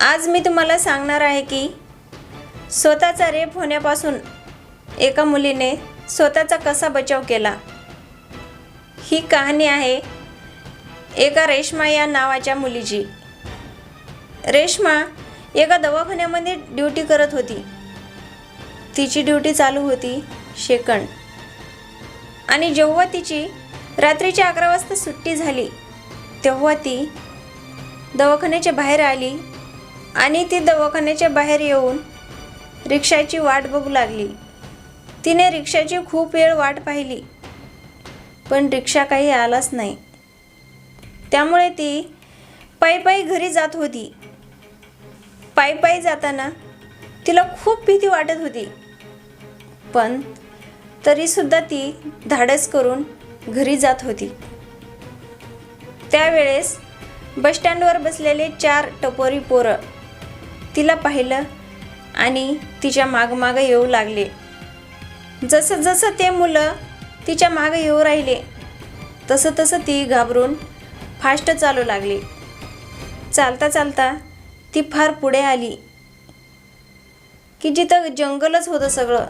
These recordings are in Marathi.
आज मी तुम्हाला सांगणार आहे की स्वतःचा रेप होण्यापासून एका मुलीने स्वतःचा कसा बचाव केला? ही कहाणी आहे एका रेश्मा या नावाच्या मुलीची. रेश्मा एका दवाखान्यामध्ये ड्युटी करत होती. तिची ड्युटी चालू होती शेकंड. आणि जेव्हा तिची रात्रीच्या अकरा वाजता सुट्टी झाली तेव्हा ती दवाखान्याच्या बाहेर आली. आणि ती दवाखान्याच्या बाहेर येऊन रिक्षाची वाट बघू लागली. तिने रिक्षाची खूप वेळ वाट पाहिली पण रिक्षा काही आलाच नाही. त्यामुळे ती पायी पायी घरी जात होती. पायी पायी जाताना तिला खूप भीती वाटत होती. पण तरीसुद्धा ती धाडस करून घरी जात होती. त्यावेळेस बसस्टँडवर बसलेले चार टपोरी पोरं तिला पाहिलं आणि तिच्या मागमागं येऊ लागले. जसं जसं ते मुलं तिच्या मागं येऊ राहिले तसं तसं ती घाबरून फास्ट चालू लागली. चालता चालता ती फार पुढे आली. की जिथं जंगलच होतं सगळं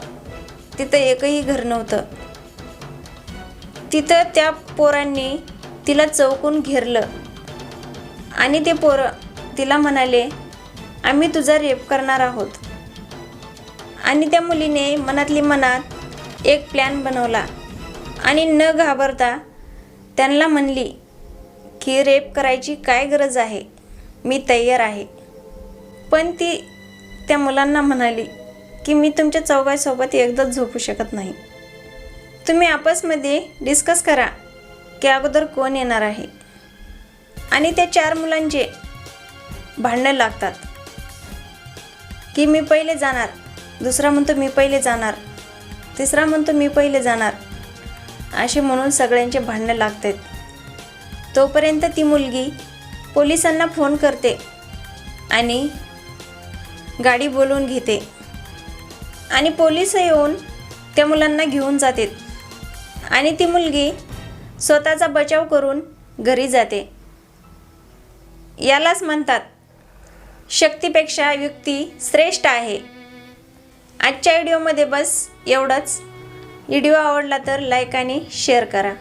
तिथं एकही घर नव्हतं. तिथं त्या पोरांनी तिला चौकून घेरलं. आणि ते पोरं तिला म्हणाले आम्ही तुझा रेप करणार आहोत. आणि त्या मुलीने मनातली मनात एक प्लॅन बनवला. आणि न घाबरता त्यांना म्हणली की रेप करायची काय गरज आहे? मी तयार आहे. पण ती त्या मुलांना म्हणाली की मी तुमच्या चौघासोबत एकदाच झोपू शकत नाही. तुम्ही आपसमध्ये डिस्कस करा की अगोदर कोण येणार आहे? आणि त्या चार मुलांचे भांडणं लागतात. की मी पहिले जाणार. दुसरा म्हणतो मी पहिले जाणार. तिसरा म्हणतो मी पहिले जाणार. असे म्हणून सगळ्यांचे भांडणं लागतात. तोपर्यंत ती मुलगी पोलिसांना फोन करते आणि गाडी बोलवून घेते. आणि पोलीस येऊन त्या मुलांना घेऊन जातात आणि ती मुलगी स्वतःचा बचाव करून घरी जाते. यालाच म्हणतात शक्तीपेक्षा युक्ती श्रेष्ठ आहे. आजच्या व्हिडिओमध्ये बस एवढंच. व्हिडिओ आवडला तर लाईक आणि शेअर करा.